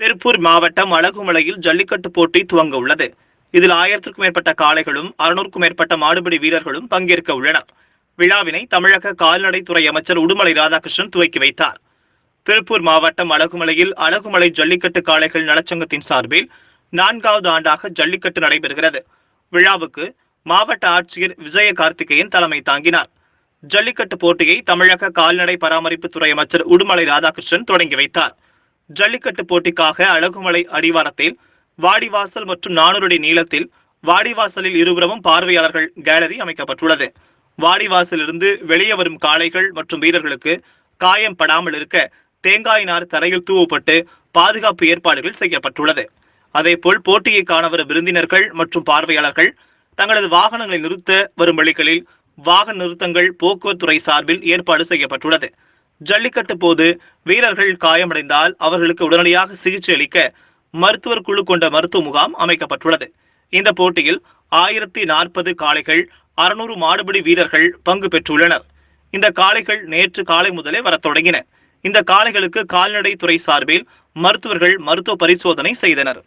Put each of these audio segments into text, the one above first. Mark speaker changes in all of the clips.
Speaker 1: திருப்பூர் மாவட்டம் அழகுமலையில் ஜல்லிக்கட்டு போட்டி துவங்க உள்ளது. இதில் ஆயிரத்திற்கும் மேற்பட்ட காளைகளும் அறுநூறுக்கும் மேற்பட்ட மாடுபிடி வீரர்களும் பங்கேற்க உள்ளனர். விழாவினை தமிழக கால்நடைத்துறை அமைச்சர் உடுமலை ராதாகிருஷ்ணன் துவக்கி வைத்தார். திருப்பூர் மாவட்டம் அழகுமலையில் அழகுமலை ஜல்லிக்கட்டு காளைகள் நலச்சங்கத்தின் சார்பில் நான்காவது ஆண்டாக ஜல்லிக்கட்டு நடைபெறுகிறது. விழாவுக்கு மாவட்ட ஆட்சியர் விஜய கார்த்திகேயன் தலைமை தாங்கினார். ஜல்லிக்கட்டு போட்டியை தமிழக கால்நடை பராமரிப்புத்துறை அமைச்சர் உடுமலை ராதாகிருஷ்ணன் தொடங்கி வைத்தார். ஜல்லிக்கட்டு போட்டிக்காக அழகுமலை அடிவாரத்தில் வாடிவாசல் மற்றும் நானூறு அடி நீளத்தில் வாடிவாசலில் இருபுறமும் பார்வையாளர்கள் கேலரி அமைக்கப்பட்டுள்ளது. வாடிவாசலிருந்து வெளியே வரும் காளைகள் மற்றும் வீரர்களுக்கு காயம் படாமல் இருக்க தேங்காய் நார் தரையில் தூவப்பட்டு பாதுகாப்பு ஏற்பாடுகள் செய்யப்பட்டுள்ளது. அதேபோல் போட்டியை காண வரும் விருந்தினர்கள் மற்றும் பார்வையாளர்கள் தங்களது வாகனங்களை நிறுத்த வரும் வழிகளில் வாகன நிறுத்தங்கள் போக்குவரத்துறை சார்பில் ஏற்பாடு செய்யப்பட்டுள்ளது. ஜல்லிக்கட்டு போது வீரர்கள் காயமடைந்தால் அவர்களுக்கு உடனடியாக சிகிச்சை அளிக்க மருத்துவர் குழு கொண்ட மருத்துவ முகாம் அமைக்கப்பட்டுள்ளது. இந்த போட்டியில் ஆயிரத்தி நாற்பது காளைகள் அறுநூறு மாடுபிடி வீரர்கள் பங்கு பெற்றுள்ளனர். இந்த காளைகள் நேற்று காலை முதலே வரத் தொடங்கின. இந்த காளைகளுக்கு கால்நடைத்துறை சார்பில் மருத்துவர்கள் மருத்துவ பரிசோதனை செய்தனர்.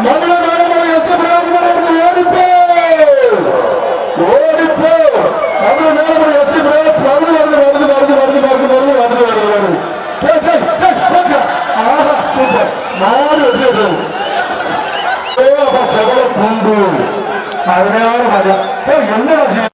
Speaker 2: இந்த 내가 봤어, 그럼 공부. 아, 그래, 가자. 형, 연락하지.